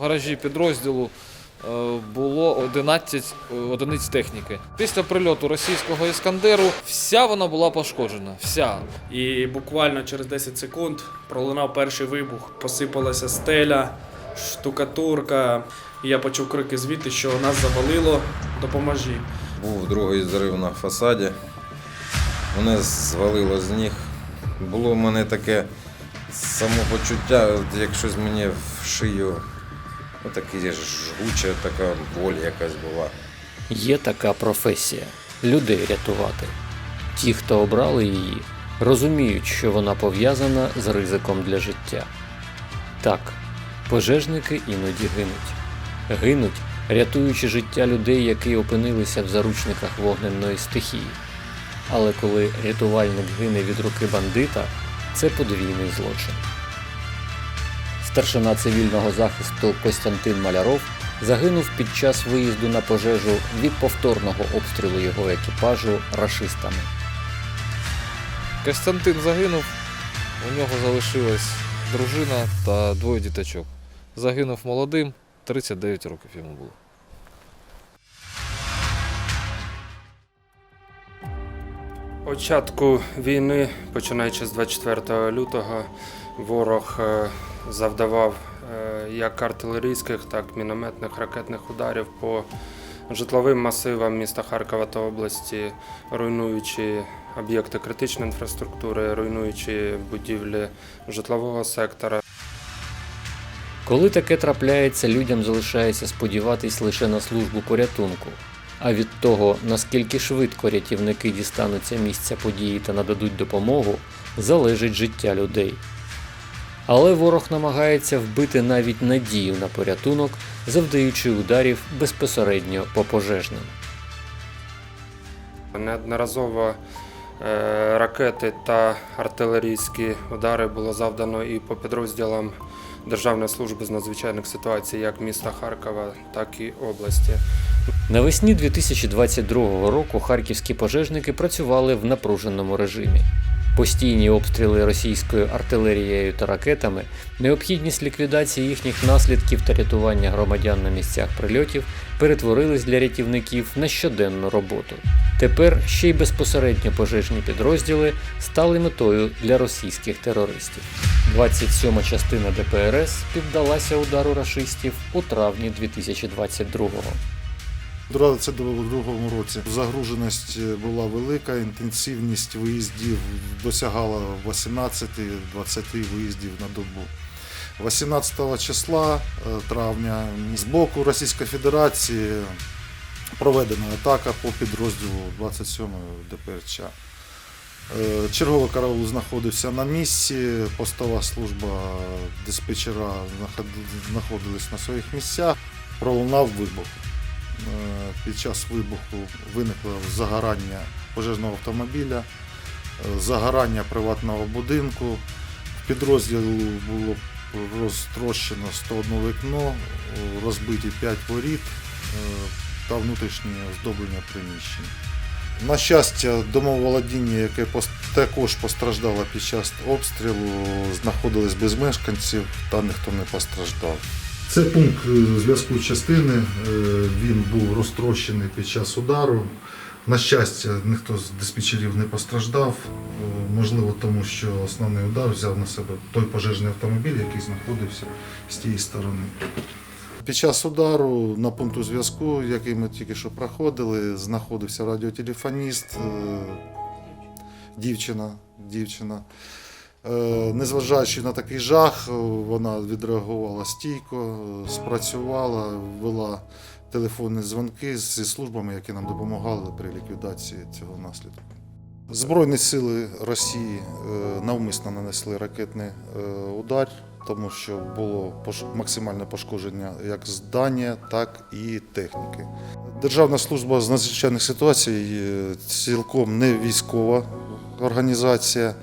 В гаражі підрозділу е, було 11 одиниць техніки. Після прильоту російського іскандеру вся вона була пошкоджена. Вся. І буквально через 10 секунд пролунав перший вибух. Посипалася стеля, штукатурка. І я почув крики звідти, що нас завалило, допоможі. Був другий зрив на фасаді. Мене звалило з ніг. Було в мене таке самопочуття, як щось мені в шию. Отаке жгуча така боль якась була. Є така професія людей рятувати. Ті, хто обрали її, розуміють, що вона пов'язана з ризиком для життя. Так, пожежники іноді гинуть. Гинуть, рятуючи життя людей, які опинилися в заручниках вогненної стихії. Але коли рятувальник гине від руки бандита, це подвійний злочин. Старшина цивільного захисту Костянтин Маляров загинув під час виїзду на пожежу від повторного обстрілу його екіпажу рашистами. Костянтин загинув, у нього залишилась дружина та двоє діточок. Загинув молодим, 39 років йому було. Початку війни, починаючи з 24 лютого, ворог е, завдавав е, як артилерійських, так і мінометних ракетних ударів по житловим масивам міста Харкова та області, руйнуючи об'єкти критичної інфраструктури, руйнуючи будівлі житлового сектора. Коли таке трапляється, людям залишається сподіватись лише на службу порятунку. А від того, наскільки швидко рятівники дістануться місця події та нададуть допомогу, залежить життя людей. Але ворог намагається вбити навіть надію на порятунок, завдаючи ударів безпосередньо по пожежним. Неодноразово е, ракети та артилерійські удари було завдано і по підрозділам Державної служби з надзвичайних ситуацій як міста Харкова, так і області. Навесні 2022 року харківські пожежники працювали в напруженому режимі. Постійні обстріли російською артилерією та ракетами, необхідність ліквідації їхніх наслідків та рятування громадян на місцях прильотів перетворились для рятівників на щоденну роботу. Тепер ще й безпосередньо пожежні підрозділи стали метою для російських терористів. 27-ма частина ДПРС піддалася удару рашистів у травні 2022-го. У 2022 році загруженість була велика, інтенсивність виїздів досягала 18-20 виїздів на добу. 18 числа е, травня з боку Російської Федерації проведена атака по підрозділу 27 ДПРЧ. Е, Черговий караул знаходився на місці, постова служба диспетчера знаход- знаходились на своїх місцях. Пролунав вибух. Е, Під час вибуху виникло загорання пожежного автомобіля, е, загорання приватного будинку. В підрозділу було розтрощено 101 вікно, розбиті 5 воріт е, та внутрішнє оздоблення приміщень. На щастя, домоволодіння, яке також постраждало під час обстрілу, знаходились без мешканців та ніхто не постраждав. Це пункт е, зв'язку частини. е, Він був розтрощений під час удару. На щастя, ніхто з диспетчерів не постраждав. Е, Можливо, тому що основний удар взяв на себе той пожежний автомобіль, який знаходився з тієї сторони. Під час удару на пункту зв'язку, який ми тільки що проходили, знаходився радіотелефоніст, дівчина. дівчина. Е, Незважаючи на такий жах, е, вона відреагувала стійко, е, спрацювала, ввела телефонні дзвонки зі службами, які нам допомагали при ліквідації цього наслідку. Збройні сили Росії навмисно нанесли ракетний удар, тому що було максимальне пошкодження як здання, так і техніки. Державна служба з надзвичайних ситуацій цілком не військова організація.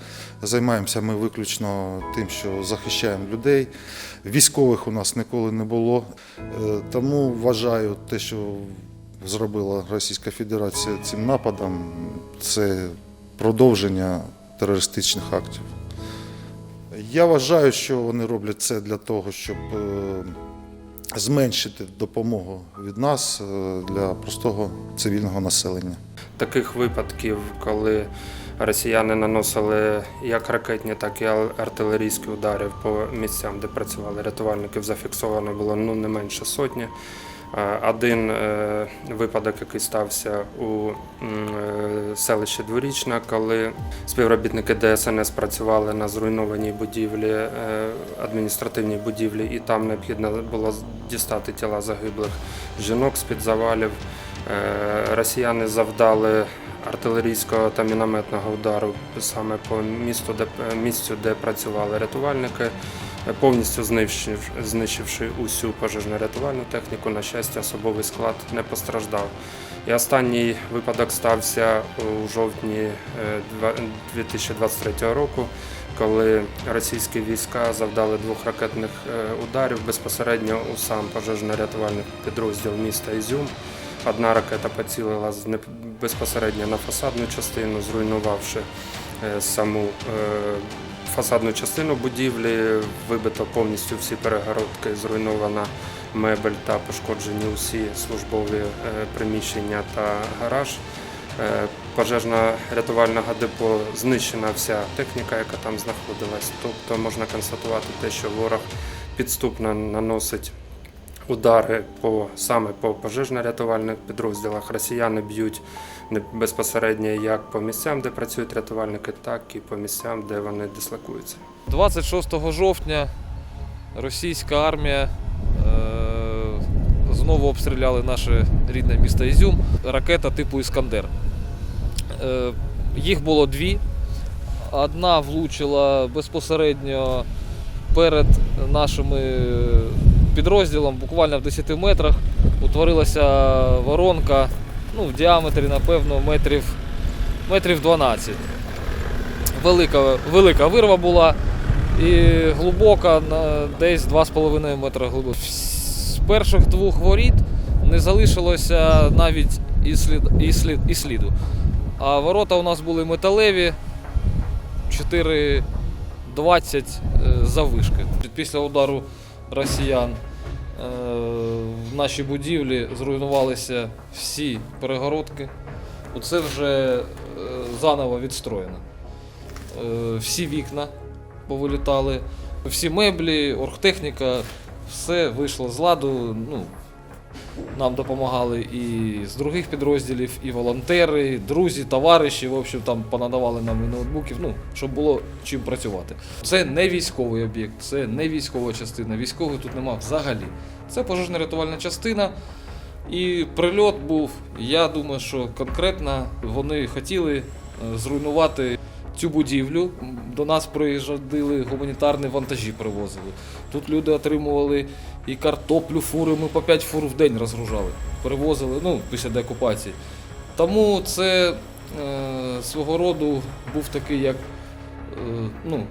Займаємося ми виключно тим, що захищаємо людей. Військових у нас ніколи не було. Е, Тому вважаю те, що зробила Російська Федерація цим нападом, це продовження терористичних актів. Я вважаю, що вони роблять це для того, щоб е, зменшити допомогу від нас е, для простого цивільного населення. Таких випадків, коли росіяни наносили як ракетні, так і артилерійські удари по місцям, де працювали рятувальники, зафіксовано було ну, не менше сотні. Е, Один е, випадок, який стався у е, селищі Дворічна, коли співробітники ДСНС працювали на зруйнованій будівлі, адміністративній будівлі, і там необхідно було дістати тіла загиблих жінок з-під завалів. Е, Росіяни завдали артилерійського та мінометного удару саме по місту, де, місцю, де працювали рятувальники, е, повністю знищив, знищивши усю пожежно-рятувальну техніку. На щастя, особовий склад не постраждав. І останній випадок стався у жовтні е, два- 2023 року, коли російські війська завдали двох ракетних е, ударів безпосередньо у сам пожежно-рятувальний підрозділ міста Ізюм. Одна ракета поцілила безпосередньо на фасадну частину, зруйнувавши е, саму е, фасадну частину будівлі, вибито повністю всі перегородки, зруйнована мебель та пошкоджені усі службові е, приміщення та гараж. Е, Пожежно-рятувального депо знищена вся техніка, яка там знаходилась. Тобто можна констатувати те, що ворог підступно наносить удари по саме по пожежно-рятувальних підрозділах. Росіяни б'ють безпосередньо як по місцям, де працюють рятувальники, так і по місцям, де вони дислокуються. 26 жовтня російська армія е, знову обстріляли наше рідне місто Ізюм. Ракета типу Іскандер. Е, їх було дві. Одна влучила безпосередньо перед нашими підрозділом, буквально в 10 метрах. Утворилася воронка ну, в діаметрі, напевно, метрів, метрів 12 велика, велика вирва була і глибока, десь 2,5 метра глибина. З перших двох воріт не залишилося навіть і, слід, і, слід, і сліду. А ворота у нас були металеві 4,20 е, заввишки. Після удару росіян е, в нашій будівлі зруйнувалися всі перегородки. Оце вже е, заново відстроєно. Е, всі вікна повилітали, всі меблі, оргтехніка, все вийшло з ладу. Ну, нам допомагали і з других підрозділів, і волонтери, і друзі, товариші. В общем, там понадавали нам і ноутбуків, ну, щоб було чим працювати. Це не військовий об'єкт, це не військова частина. Військової тут нема взагалі. Це пожежно-рятувальна частина. І прильот був. Я думаю, що конкретно вони хотіли е, зруйнувати цю будівлю. До нас приїжджали гуманітарні вантажі, привозили. Тут люди отримували і картоплю, фури. Ми по 5 фур в день розгружали, перевозили ну, після деокупації. Тому це е, свого роду був такий як е, ну,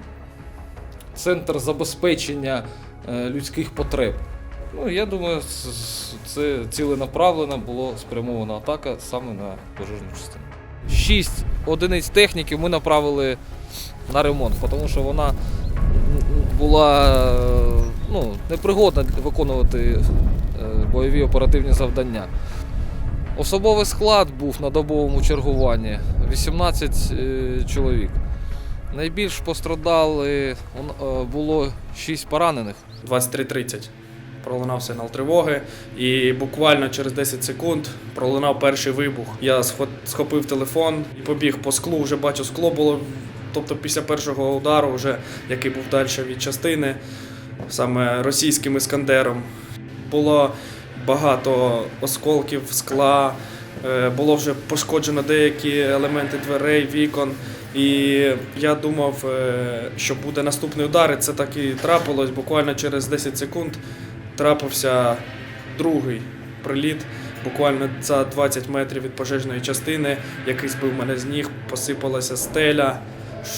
центр забезпечення е, людських потреб. Ну, я думаю, це ціленаправлена була спрямована атака саме на пожежну частину. Шість одиниць техніки ми направили на ремонт, тому що вона була е, ну, непригодна виконувати е, бойові оперативні завдання. Особовий склад був на добовому чергуванні 18 е, чоловік. Найбільш пострадали е, було 6 поранених. 23.30 пролунав сигнал тривоги, і буквально через 10 секунд пролунав перший вибух. Я схо- схопив телефон і побіг по склу. Вже бачу, скло було. Тобто після першого удару, вже який був далі від частини, саме російським іскандером, було багато осколків скла. е, Було вже пошкоджено деякі елементи дверей, вікон. І я думав, е, що буде наступний удар, і це так і трапилось. Буквально через 10 секунд трапився другий приліт. Буквально за 20 метрів від пожежної частини, який збив мене з ніг, посипалася стеля,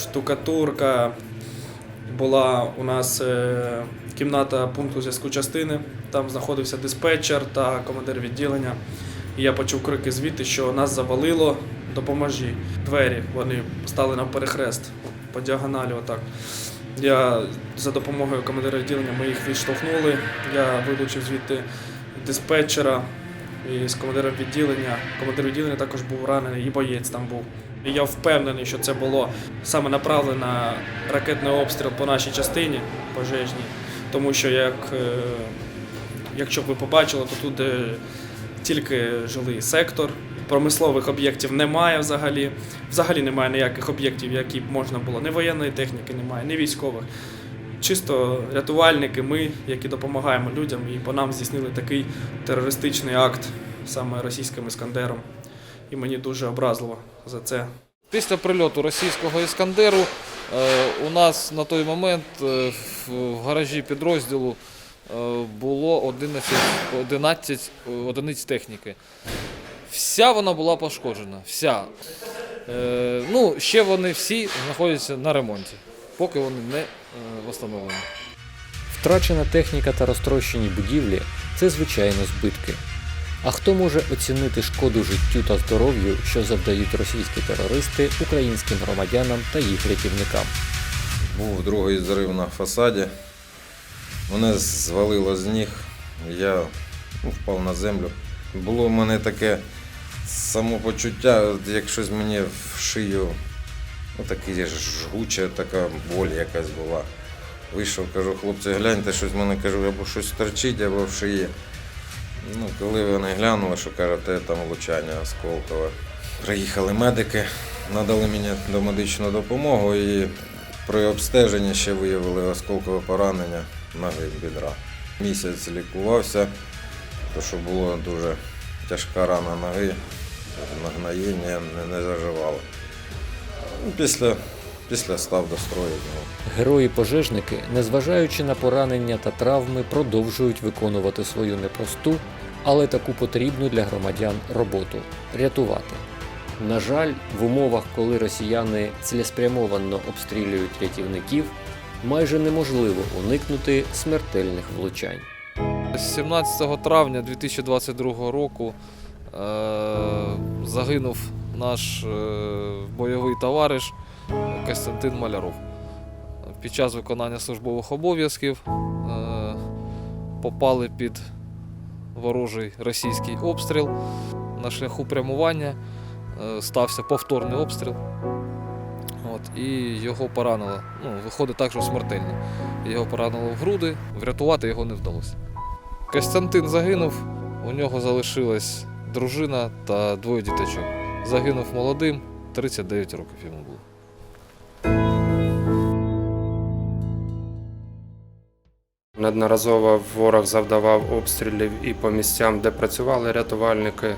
штукатурка. Була у нас е, кімната пункту зв'язку частини. Там знаходився диспетчер та командир відділення. І я почув крики звідти, що нас завалило, допоможі. Двері вони стали на перехрест по діагоналі. Отак. Я за допомогою командира відділення ми їх відштовхнули. Я вилучив звідти диспетчера і з командиром відділення. Командир відділення також був ранений, і боєць там був. І я впевнений, що це було саме направлено ракетний обстріл по нашій частині пожежній. Тому що як, е, якщо б ви побачили, то тут е, тільки жилий сектор, промислових об'єктів немає взагалі. Взагалі немає ніяких об'єктів, які б можна було. Ні воєнної техніки немає, ні військових. Чисто рятувальники, ми, які допомагаємо людям, і по нам здійснили такий терористичний акт саме російським іскандером. І мені дуже образливо за це. Після прильоту російського іскандеру е, у нас на той момент е, в гаражі підрозділу е, було 11, 11 одиниць техніки. Вся вона була пошкоджена. Вся. Ну, ще вони всі знаходяться на ремонті, поки вони не встановлені. Втрачена техніка та розтрощені будівлі це звичайно збитки. А хто може оцінити шкоду життю та здоров'ю, що завдають російські терористи українським громадянам та їх рятівникам? Був другий зрив на фасаді. Мене звалило з ніг. Я ну, впав на землю. Було в мене таке самопочуття, як щось мені в шию, ну таке жгуче, така боль якась була. Вийшов, кажу, хлопці, гляньте, щось в мене кажу, або щось торчить, або в шиї. Ну, коли вони глянули, що кажете, там влучання осколкове. Приїхали медики, надали мені домедичну допомогу і при обстеженні ще виявили осколкове поранення ноги бідра. Місяць лікувався, тому що була дуже тяжка рана ноги, нагноєння не, не заживало. Ну, Після, після став до строю. Герої-пожежники, незважаючи на поранення та травми, продовжують виконувати свою непросту, але таку потрібну для громадян роботу рятувати. На жаль, в умовах, коли росіяни цілеспрямовано обстрілюють рятівників, майже неможливо уникнути смертельних влучань. 17 травня 2022 року е, загинув наш е, бойовий товариш Костянтин Маляров. Під час виконання службових обов'язків е, попали під ворожий російський обстріл. На шляху прямування е, стався повторний обстріл. От, і його поранило. Ну, виходить так, що смертельно. Його поранило в груди, врятувати його не вдалося. Костянтин загинув, у нього залишилась дружина та двоє діточок. Загинув молодим, 39 років йому було. Неодноразово ворог завдавав обстрілів і по місцям, де працювали рятувальники,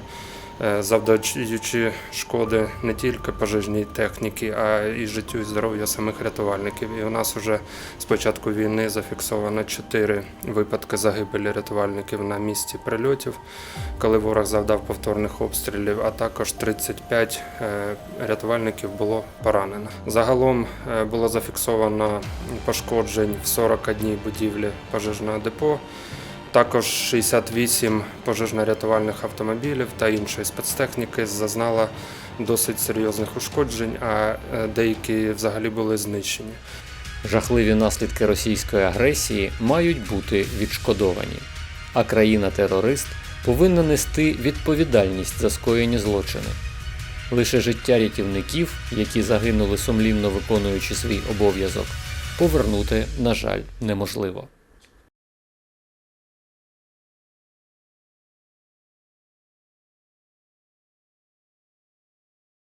завдаючи шкоди не тільки пожежній техніці, а і життю і здоров'ю самих рятувальників. І у нас вже з початку війни зафіксовано чотири випадки загибелі рятувальників на місці прильотів, коли ворог завдав повторних обстрілів, а також 35 е, рятувальників було поранено. Загалом е, було зафіксовано пошкоджень в 41 будівлі пожежного депо. Також 68 пожежно-рятувальних автомобілів та іншої спецтехніки зазнала досить серйозних ушкоджень, а е, деякі взагалі були знищені. Жахливі наслідки російської агресії мають бути відшкодовані, а країна-терорист повинна нести відповідальність за скоєні злочини. Лише життя рятівників, які загинули сумлінно виконуючи свій обов'язок, повернути, на жаль, неможливо.